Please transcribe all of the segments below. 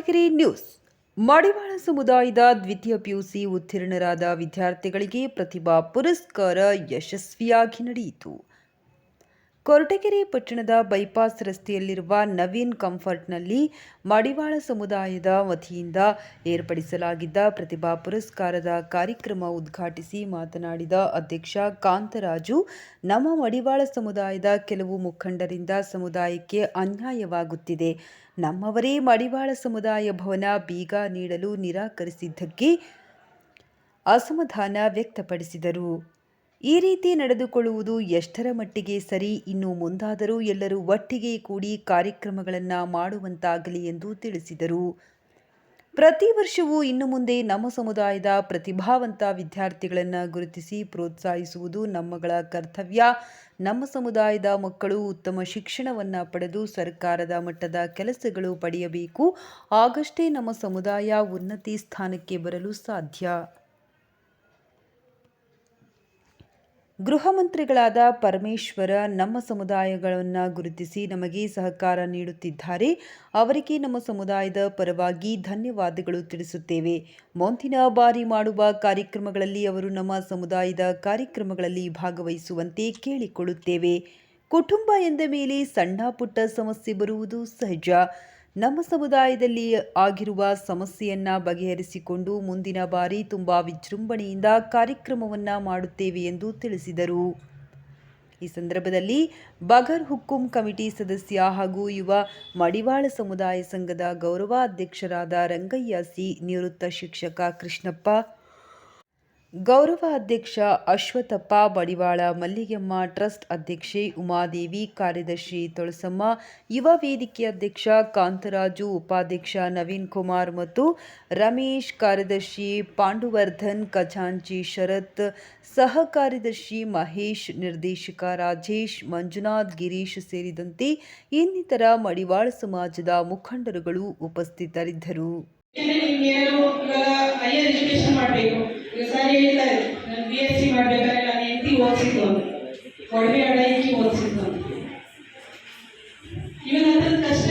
Koratagere news. ಮಡಿವಾಳ ಸಮುದಾಯದ ದ್ವಿತೀಯ PUC ಉತ್ತೀರ್ಣರಾದ ವಿದ್ಯಾರ್ಥಿಗಳಿಗೆ ಪ್ರತಿಭಾ ಪುರಸ್ಕಾರ ಯಶಸ್ವಿಯಾಗಿ ನಡೆಯಿತು. ಕೊರಟಗೆರೆ ಪಟ್ಟಣದ ಬೈಪಾಸ್ ರಸ್ತೆಯಲ್ಲಿರುವ ನವೀನ್ ಕಂಫರ್ಟ್ನಲ್ಲಿ ಮಡಿವಾಳ ಸಮುದಾಯದ ವತಿಯಿಂದ ಏರ್ಪಡಿಸಲಾಗಿದ್ದ ಪ್ರತಿಭಾ ಪುರಸ್ಕಾರದ ಕಾರ್ಯಕ್ರಮ ಉದ್ಘಾಟಿಸಿ ಮಾತನಾಡಿದ ಅಧ್ಯಕ್ಷ ಕಾಂತರಾಜು, ನಮ್ಮ ಮಡಿವಾಳ ಸಮುದಾಯದ ಕೆಲವು ಮುಖಂಡರಿಂದ ಸಮುದಾಯಕ್ಕೆ ಅನ್ಯಾಯವಾಗುತ್ತಿದೆ. ನಮ್ಮವರೇ ಮಡಿವಾಳ ಸಮುದಾಯ ಭವನ ಬೀಗ ನೀಡಲು ನಿರಾಕರಿಸಿದ್ದಕ್ಕೆ ಅಸಮಾಧಾನ ವ್ಯಕ್ತಪಡಿಸಿದರು. ಈ ರೀತಿ ನಡೆದುಕೊಳ್ಳುವುದು ಎಷ್ಟರ ಮಟ್ಟಿಗೆ ಸರಿ, ಇನ್ನು ಮುಂದಾದರೂ ಎಲ್ಲರೂ ಒಟ್ಟಿಗೆ ಕೂಡಿ ಕಾರ್ಯಕ್ರಮಗಳನ್ನು ಮಾಡುವಂತಾಗಲಿ ಎಂದು ತಿಳಿಸಿದರು. ಪ್ರತಿ ವರ್ಷವೂ ಇನ್ನು ಮುಂದೆ ನಮ್ಮ ಸಮುದಾಯದ ಪ್ರತಿಭಾವಂತ ವಿದ್ಯಾರ್ಥಿಗಳನ್ನು ಗುರುತಿಸಿ ಪ್ರೋತ್ಸಾಹಿಸುವುದು ನಮ್ಮಗಳ ಕರ್ತವ್ಯ. ನಮ್ಮ ಸಮುದಾಯದ ಮಕ್ಕಳು ಉತ್ತಮ ಶಿಕ್ಷಣವನ್ನು ಪಡೆದು ಸರ್ಕಾರದ ಮಟ್ಟದ ಕೆಲಸಗಳು ಪಡೆಯಬೇಕು. ಆಗಷ್ಟೇ ನಮ್ಮ ಸಮುದಾಯ ಉನ್ನತಿ ಸ್ಥಾನಕ್ಕೆ ಬರಲು ಸಾಧ್ಯ. ಗೃಹ ಮಂತ್ರಿಗಳಾದ ಪರಮೇಶ್ವರ ನಮ್ಮ ಸಮುದಾಯಗಳನ್ನು ಗುರುತಿಸಿ ನಮಗೆ ಸಹಕಾರ ನೀಡುತ್ತಿದ್ದಾರೆ. ಅವರಿಗೆ ನಮ್ಮ ಸಮುದಾಯದ ಪರವಾಗಿ ಧನ್ಯವಾದಗಳು ತಿಳಿಸುತ್ತೇವೆ. ಮೊಂತಿನ ಬಾರಿ ಮಾಡುವ ಕಾರ್ಯಕ್ರಮಗಳಲ್ಲಿ ಅವರು ನಮ್ಮ ಸಮುದಾಯದ ಕಾರ್ಯಕ್ರಮಗಳಲ್ಲಿ ಭಾಗವಹಿಸುವಂತೆ ಕೇಳಿಕೊಳ್ಳುತ್ತೇವೆ. ಕುಟುಂಬ ಎಂದ ಮೇಲೆ ಸಣ್ಣ ಪುಟ್ಟ ಸಮಸ್ಯೆ ಬರುವುದು ಸಹಜ. ನಮ್ಮ ಸಮುದಾಯದಲ್ಲಿ ಆಗಿರುವ ಸಮಸ್ಯೆಯನ್ನು ಬಗೆಹರಿಸಿಕೊಂಡು ಮುಂದಿನ ಬಾರಿ ತುಂಬಾ ವಿಜೃಂಭಣೆಯಿಂದ ಕಾರ್ಯಕ್ರಮವನ್ನ ಮಾಡುತ್ತೇವೆ ಎಂದು ತಿಳಿಸಿದರು. ಈ ಸಂದರ್ಭದಲ್ಲಿ ಬಗರ್ ಹುಕ್ಕುಂ ಕಮಿಟಿ ಸದಸ್ಯ ಹಾಗೂ ಯುವ ಮಡಿವಾಳ ಸಮುದಾಯ ಸಂಘದ ಗೌರವಾಧ್ಯಕ್ಷರಾದ ರಂಗಯ್ಯ ಸಿ ನಿವೃತ್ತ ಶಿಕ್ಷಕ ಕೃಷ್ಣಪ್ಪ ಗೌರವ ಅಧ್ಯಕ್ಷ ಅಶ್ವಥಪ್ಪ ಬಡಿವಾಳ, ಮಲ್ಲಿಗೆಮ್ಮ ಟ್ರಸ್ಟ್ ಅಧ್ಯಕ್ಷೆ ಉಮಾದೇವಿ, ಕಾರ್ಯದರ್ಶಿ ತೊಳಸಮ್ಮ, ಯುವ ವೇದಿಕೆ ಅಧ್ಯಕ್ಷ ಕಾಂತರಾಜು, ಉಪಾಧ್ಯಕ್ಷ ನವೀನ್ ಕುಮಾರ್ ಮತ್ತು ರಮೇಶ್, ಕಾರ್ಯದರ್ಶಿ ಪಾಂಡುವರ್ಧನ್, ಖಜಾಂಚಿ ಶರತ್, ಸಹ ಕಾರ್ಯದರ್ಶಿ ಮಹೇಶ್, ನಿರ್ದೇಶಕ ರಾಜೇಶ್, ಮಂಜುನಾಥ್, ಗಿರೀಶ್ ಸೇರಿದಂತೆ ಇನ್ನಿತರ ಮಡಿವಾಳ ಸಮಾಜದ ಮುಖಂಡರುಗಳು ಉಪಸ್ಥಿತರಿದ್ದರು. ನಿಮ್ಗೇನಾದ್ರು ಇವಾಗ ಹೈಯರ್ ಎಜುಕೇಶನ್ ಮಾಡಬೇಕು. ಈಗ ಸರ್ ಹೇಳ್ತಾರೆ ನಾನು ಬಿ ಎಸ್ ಸಿ ನಾನು ಎಂಟಿ ಓದಿಸಿದ್ದು ಒಡವೆ ಅಡಾಯಿಸಿ ಓದಿಸಿದ್ದು ಇವನ ಕಷ್ಟ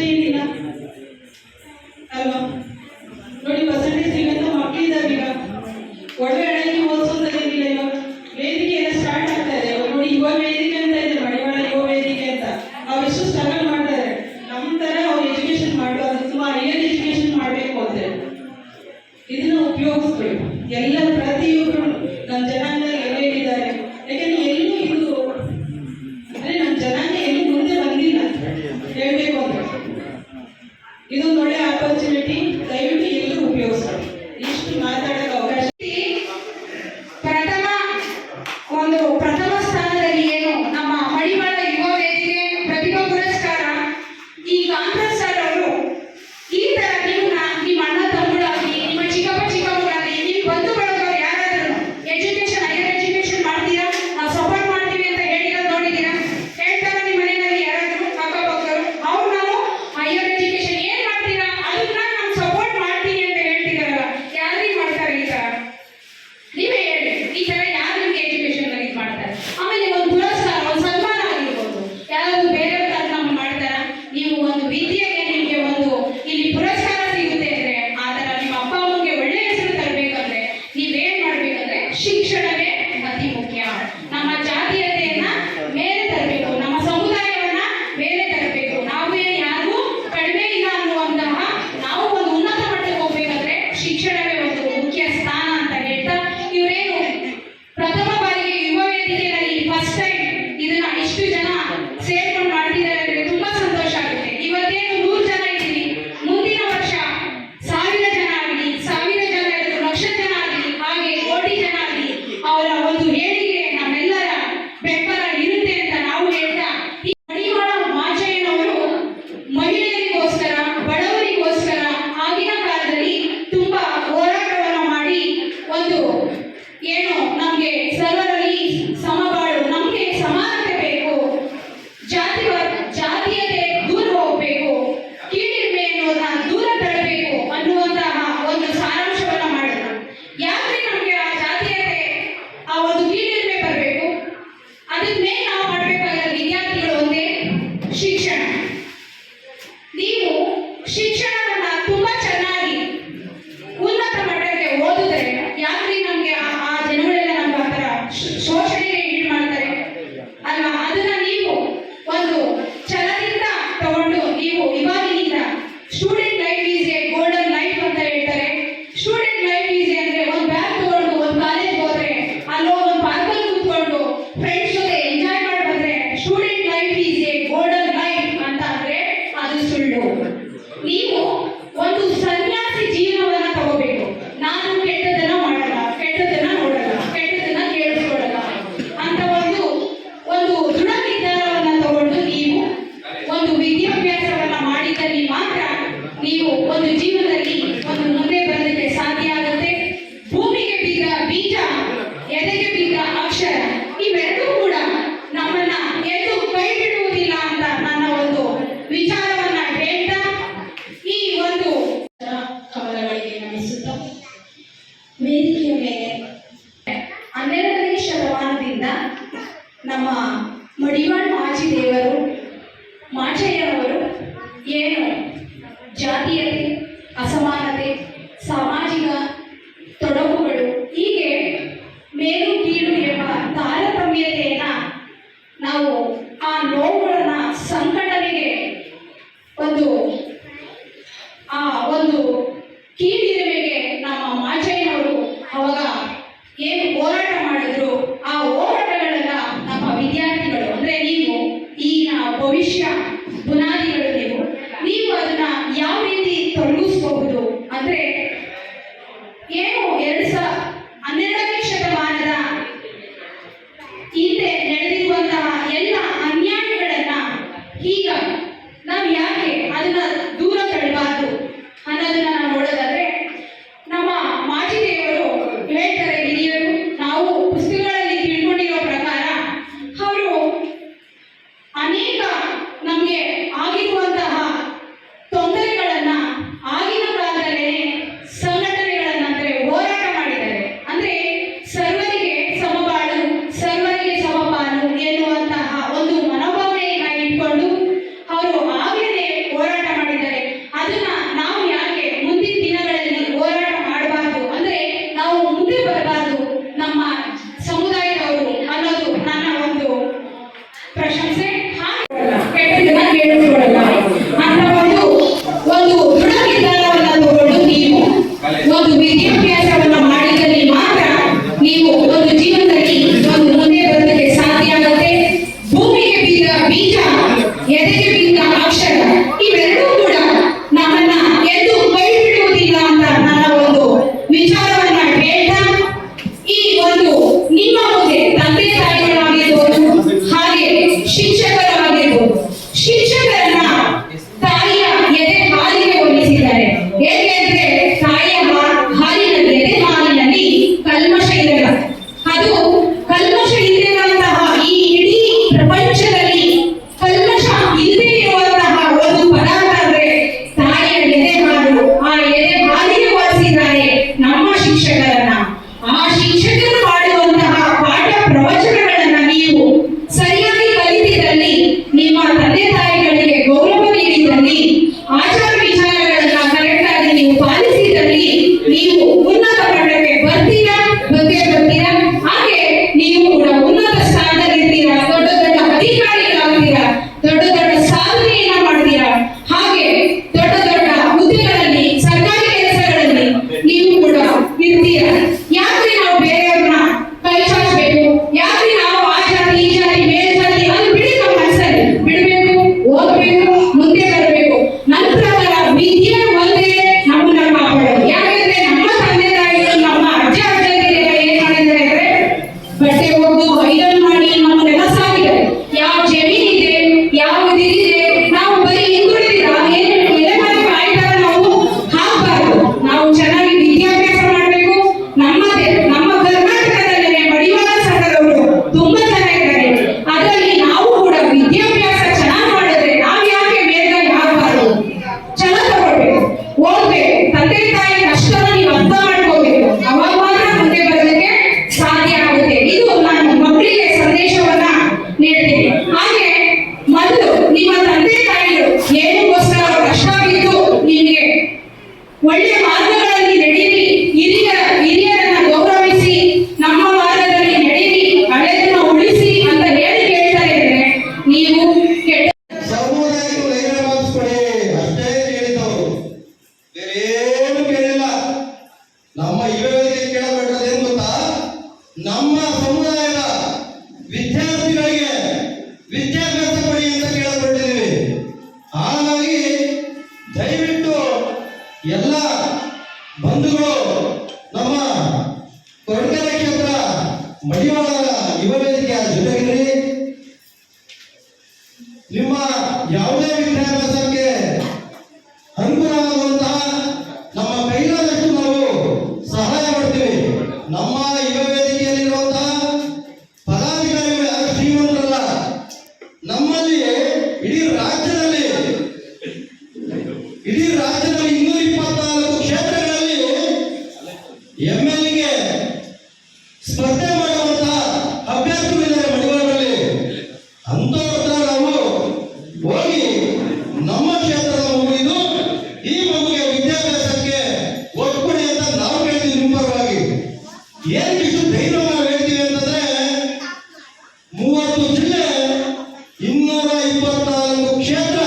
ಇಪ್ಪತ್ನಾಲ್ಕು ಕ್ಷೇತ್ರ.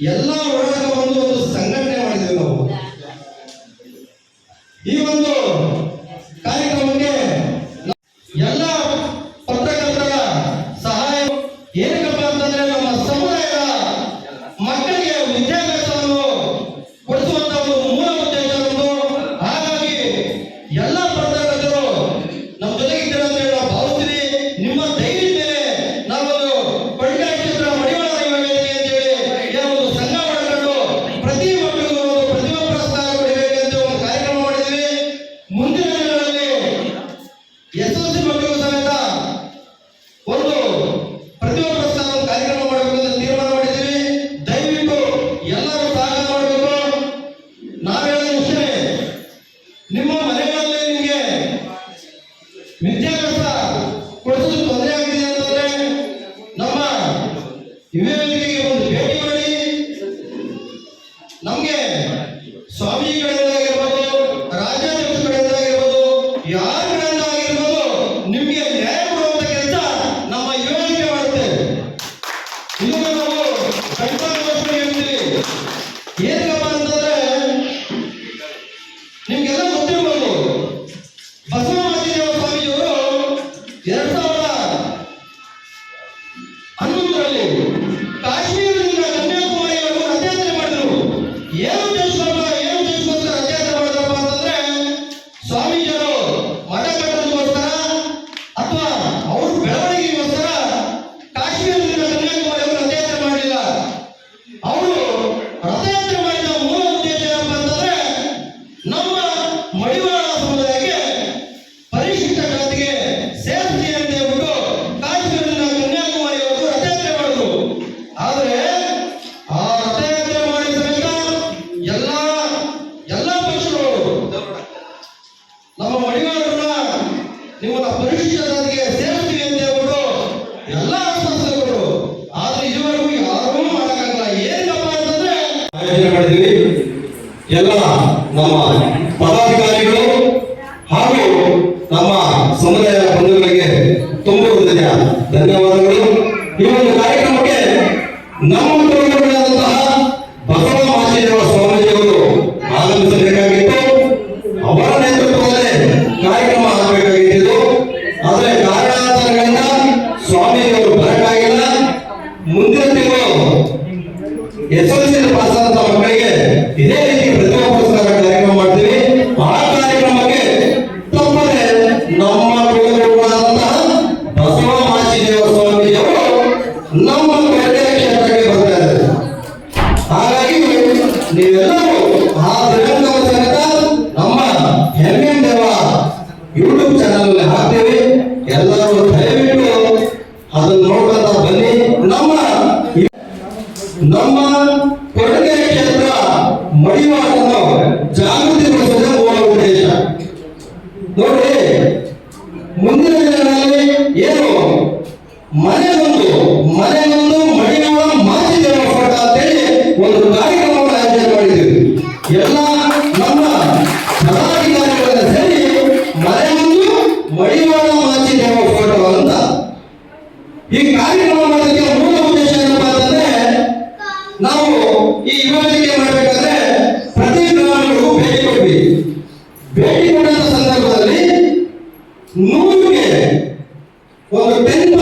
ಎಲ್ಲ ಒಳಗೆ ಎಲ್ಲ ನಮ್ಮ ಪದಾಧಿಕಾರಿಗಳು ಹಾಗೂ ನಮ್ಮ ಸಮುದಾಯ ಬಂಧುಗಳಿಗೆ ತುಂಬ ಧನ್ಯವಾದಗಳು. ಈ ಒಂದು ಕಾರ್ಯಕ್ರಮಕ್ಕೆ ನಮ್ಮ యూట్యూబ్ ఛానల్లో ಭೇಟಿ ಮಾಡಿದ ಸಂದರ್ಭದಲ್ಲಿ ನೂರಿಗೆ ಒಂದು ಟೆನ್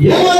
Yeah.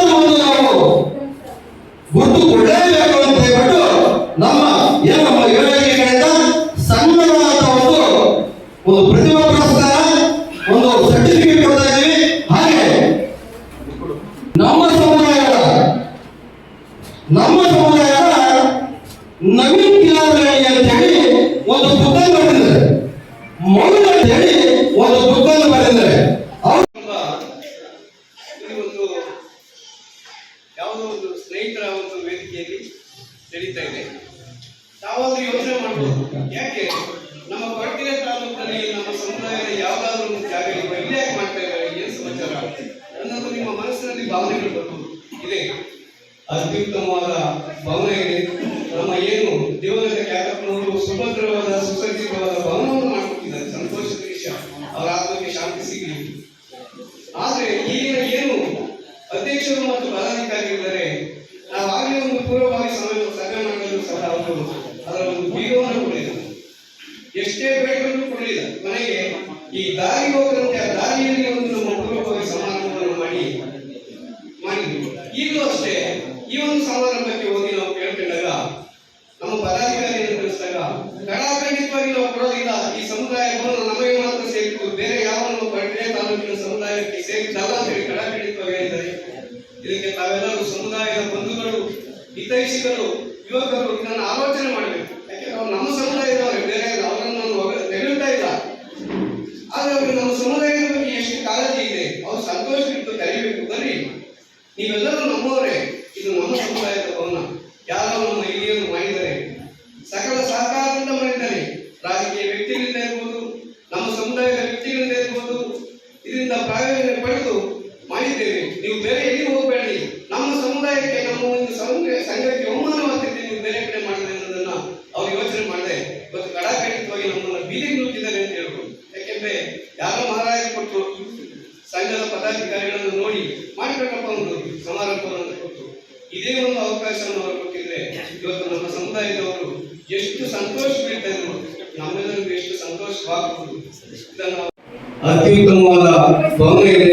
ಭಾವನೆಗಳು ಬರ್ತದೆ ಇದೆ. ಅತ್ಯುತ್ತಮವಾದ ಭವನ ಇದೆ. ನಮ್ಮ ಏನು ದೇವಾಲಯದ ಯಾಕಪ್ಪ ಸುಭದ್ರವಾದ, ಸುಸಜ್ಜಿತವಾದ ಭವನವನ್ನು ಮಾಡಿಕೊಟ್ಟಿದ್ದಾರೆ. ಸಂತೋಷದ ವಿಷಯ. ಅವರ ಆತ್ಮ ನಾವೆಲ್ಲರೂ ಸಮುದಾಯದ ಬಂಧುಗಳು, ಹಿತೈಷಿಗಳು, ಯುವಕರು ಇದನ್ನು ಆಲೋಚನೆ ಮಾಡಬೇಕು. ಯಾಕೆಂದ್ರೆ ಅವ್ರು ನಮ್ಮ ಸಮುದಾಯದ ಬೇರೆ ಇಲ್ಲ ಅವರನ್ನು ನಾನು ಇಲ್ಲ. ಆದರೆ ಅವರು ನಮ್ಮ ಸಮುದಾಯದ ಬಗ್ಗೆ ಎಷ್ಟು ಕಾಳಜಿ ಇದೆ, ಅವ್ರು ಸಂತೋಷವಿಟ್ಟು ಕರಿಬೇಕು ಬನ್ನಿ, ನೀವೆಲ್ಲರೂ ನಮ್ಮವರೇ. ಇದು ನಮ್ಮ ಸಮುದಾಯದ ಭವನ. ಯಾರೋ ನಮ್ಮ ಹಿರಿಯರು ಮಾಡಿದರೆ ಸಕಲ ಸಹಕಾರದಿಂದ ಮಾಡಿದ್ದಾರೆ. ರಾಜಕೀಯ ವ್ಯಕ್ತಿಗಳಿಂದ ಇರ್ಬೋದು, ನಮ್ಮ ಸಮುದಾಯದ ವ್ಯಕ್ತಿಗಳಿಂದ ಇರ್ಬೋದು. ಇದರಿಂದ ಪ್ರಾಯೋಜನೆ ಪಡೆದು ಮಾಡಿದ್ದೇವೆ. ನೀವು ಬೇರೆ ಎಲ್ಲಿ ಅವಕಾಶವನ್ನು ಅವರು ಕೊಟ್ಟಿದ್ರೆ ಇವತ್ತು ನಮ್ಮ ಸಮುದಾಯದವರು ಎಷ್ಟು ಸಂತೋಷ ಬೀಳ್ತಾ ಇದ್ರು ನಮ್ಮೆಲ್ಲರಿಗೂ ಎಷ್ಟು ಸಂತೋಷವಾಗಬಹುದು ಅತ್ಯುತ್ತಮವಾದ ಭವನ ಇದೆ.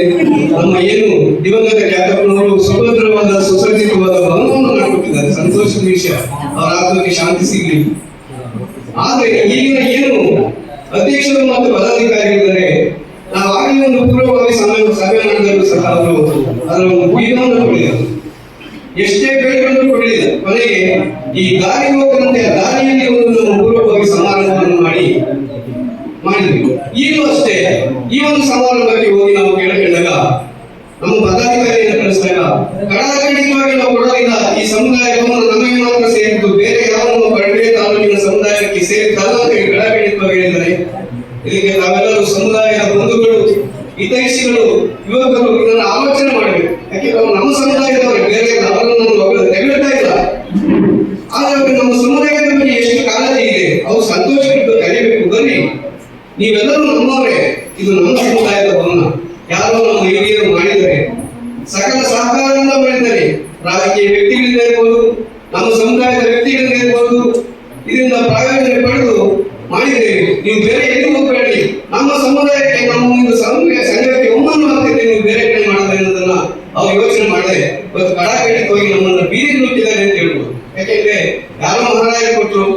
ನಮ್ಮ ಏನು ದಿವಂಗತ ಖ್ಯಾತಪ್ಪನವರು ಸುಭದ್ರವಾದ ಸುಸಜ್ಜಿತವಾದ ಭವನವನ್ನು ಮಾಡಿಕೊಟ್ಟಿದ್ದಾರೆ. ಸಂತೋಷದ ವಿಷಯ. ಅವರ ಆತ್ಮಕ್ಕೆ ಶಾಂತಿ ಸಿಗಲಿ. ಆದ್ರೆ ಕೊಟ್ಟರು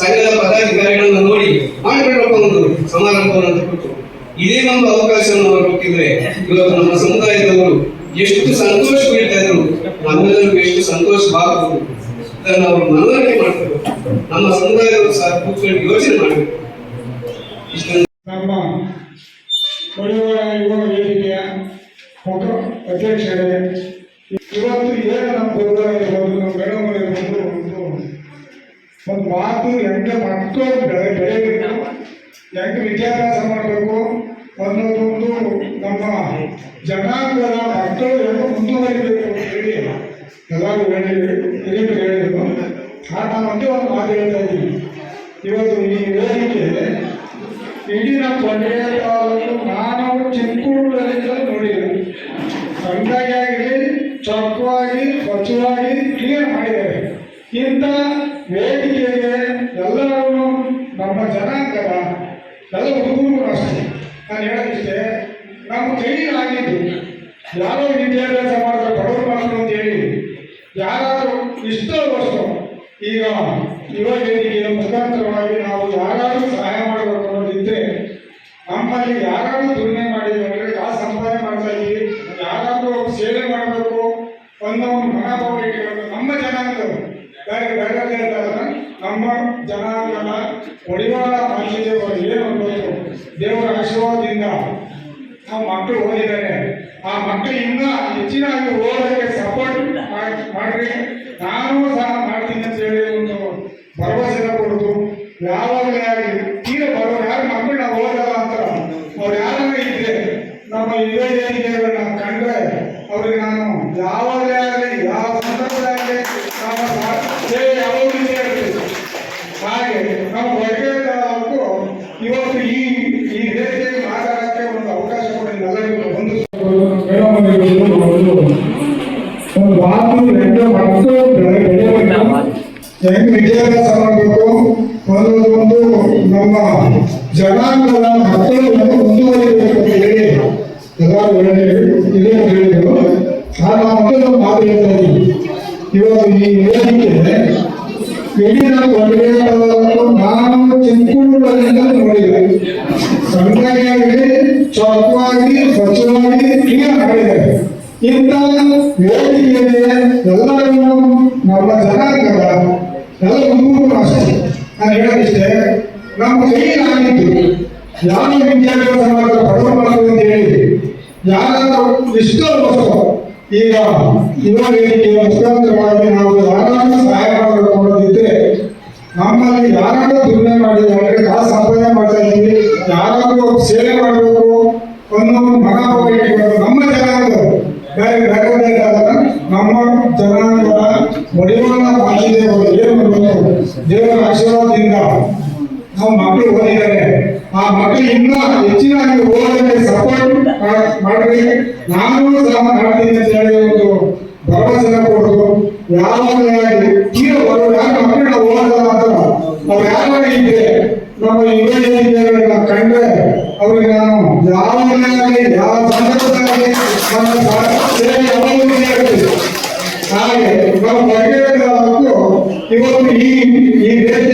ಸಂಘದ ಪದಾಧಿಕಾರಿಗಳನ್ನು ನೋಡಿ ಮಾಡಿಕೊಂಡು ಸಮಾರಂಭವನ್ನು ಕೊಟ್ಟರು ಇದೇ ಒಂದು ಅವಕಾಶವನ್ನು ಅವರು ಕೊಟ್ಟಿದ್ರೆ ಇವತ್ತು ನಮ್ಮ ಸಮುದಾಯದವರು ಎಷ್ಟು ಸಂತೋಷ ಬೀಳ್ತಾ ಇದ್ರು, ನಮ್ಮೆಲ್ಲರಿಗೂ ಎಷ್ಟು ಸಂತೋಷ ಬಾಗಬಹುದು ಇದನ್ನು ಅವರು ಮನವರಿಕೆ ಮಾಡಬೇಕು. ನಮ್ಮ ಸಮುದಾಯದವರು ಸಹ ಕೂತ್ಕೊಂಡು ಯೋಚನೆ ಮಾಡಬೇಕು. ನಮ್ಮ ಯುವ ವೇದಿಕೆಯ ಅಧ್ಯಕ್ಷರು ಮಾತು ಹೆಂಗೆ ಮಕ್ಕಳು ಬೆಳೆ ಬೆಳೆಯಬೇಕು ಹೆಂಗೆ ವಿದ್ಯಾಭ್ಯಾಸ ಮಾಡಬೇಕು ಅನ್ನೋದೊಂದು ನಮ್ಮ ಜನಾಂಗದ ಮಕ್ಕಳು ಹೆಂಗೆ ಮುಂದುವರಿಬೇಕು ಅಂತ ಹೇಳಿ ಎಲ್ಲರೂ ಹೇಳಿದ್ರು ಹಿರಿಯರು ಹೇಳಿದ್ರು. ಆ ನಾವಂತೆ ಒಂದು ಮಾತು ಹೇಳ್ತಾ ಇದ್ದೀನಿ. ಇವತ್ತು ಈ ವೇದಿಕೆ ಇಡೀ ದೇವರು ಏನು ಅನ್ನೋದು ದೇವರ ಆಶೀರ್ವಾದದಿಂದ ಆ ಮಕ್ಕಳು ಓದಿದ್ದಾರೆ. ಆ ಮಕ್ಕಳು ಇನ್ನೂ ಹೆಚ್ಚಿನ ಓದೋಕ್ಕೆ ಸಪೋರ್ಟ್ ಮಾಡ್ರಿ. ನಾನು ಸಹ ಮಾಡ್ತೀನಿ ಅಂತ ಹೇಳಿ ಹೆಂಗ್ ವಿದ್ಯಾಭ್ಯಾಸ ಮಾಡಬೇಕು. ಒಂದು ನಮ್ಮ ಜನಾಂಗದ ಮಕ್ಕಳು ಮುಂದುವರಿಬೇಕು ಹೇಳಿ ಎಲ್ಲರೂ ಹೇಳಿ, ಇದೇ ಹೇಳಿದರು. ಆ ಮಕ್ಕಳು ಮಾತು ಹೇಳ್ತಾ ಇದ್ದೀವಿ ಇವತ್ತು ಈ ವೇದಿಕೆ ಇಡೀ ನಾವು ನಾನು ಚಿಕ್ಕೂರುಗಳಿಂದ ನೋಡಿದೆ. ಸಣ್ಣದಾಗಿ ಚೌಕವಾಗಿ, ಸ್ವಚ್ಛವಾಗಿ ಕ್ಲಿಯರ್ ಮಾಡಿದ್ದಾರೆ ಇಂಥ ವೇದಿಕೆಯಲ್ಲಿ ಎಲ್ಲರನ್ನು ನಮ್ಮ ಜನಾಂಗದ ಎಲ್ಲ ಹುಡುಗರು ಅಷ್ಟೇ ನಾನು ಹೇಳೋದಿಷ್ಟೇ ನಮ್ಮ ಕೈಲಾಗಿದ್ದು ಯಾವ ವಿದ್ಯಾಭ್ಯಾಸ ಮಕ್ಕಳು ಅಂತ ಹೇಳಿ ಯಾರಾದರೂ ಇಷ್ಟೋ ವರ್ಷ ಈಗ ಯುವ ವೇದಿಕೆ ಮುಖಾಂತರವಾಗಿ ನಾವು ಯಾರಾದರೂ ಸಹಾಯ ಮಾಡಬೇಕು ಅನ್ನೋದಿದ್ರೆ ನಮ್ಮಲ್ಲಿ ಯಾರಾದ್ರೂ ದುಡಿಮೆ ಮಾಡಿದ್ದಾರೆ ಕಾಸು ಸಂಪಾದನೆ ಮಾಡ್ತಾ ಇದ್ದೀವಿ, ಯಾರಾದ್ರೂ ಸೇವೆ ಮಾಡಬೇಕು ಅನ್ನೋ ಮನೋಭಾವ ನಮ್ಮ ಜನಾಂಗ ಬೇರೆ ಬೇರೆ ನಮ್ಮ ಜನಾಂಗದ ಮಡಿವಾಳ ವಾಸುದೇವರು ಏನು ದೇವರ ಆಶೀರ್ವಾದದಿಂದ ನಾವು ಮಕ್ಕಳು ಓದಿದ್ದಾರೆ. ಆ ಮಕ್ಕಳು ಇನ್ನೂ ಹೆಚ್ಚಿನಾಗಿ ಓದೋಕ್ಕೆ ಸಪೋರ್ಟ್ ಮಾಡ್ರಿ ನಾನು ಸಹ ಮಾಡ್ತೀನಿ ಅಂತ ಹೇಳಿ ಒಂದು ಭರವಸೆ ಕೊಡೋದು ಯಾವಾಗಲೇ ಈಗ ಅವರು ಯಾರು ಮಕ್ಕಳನ್ನ ಓದಲ್ಲ ಅಂತ ಅವ್ರು ಯಾವಾಗ ಇದ್ರೆ ನಮ್ಮ ಯುವ ಜನಿಗೆಗಳನ್ನ ಕಂಡ್ರೆ ಅವ್ರಿಗೆ ನಾನು ಯಾವಾಗಲೇ ಆಗಲಿ, ಯಾವ ಸಂದರ್ಭದಲ್ಲಿ ನಮ್ಮ ಸೇವೆ ಯಾವಾಗಲೂ ಇದ್ದೇ ಇರ್ತದೆ. ಹಾಗೆ ನಾವು ಹೊರಗಡೆ ಇವತ್ತು ಈ ಈ ವೇದಿಕೆಯಲ್ಲಿ ಮಾತಾಡಕ್ಕೆ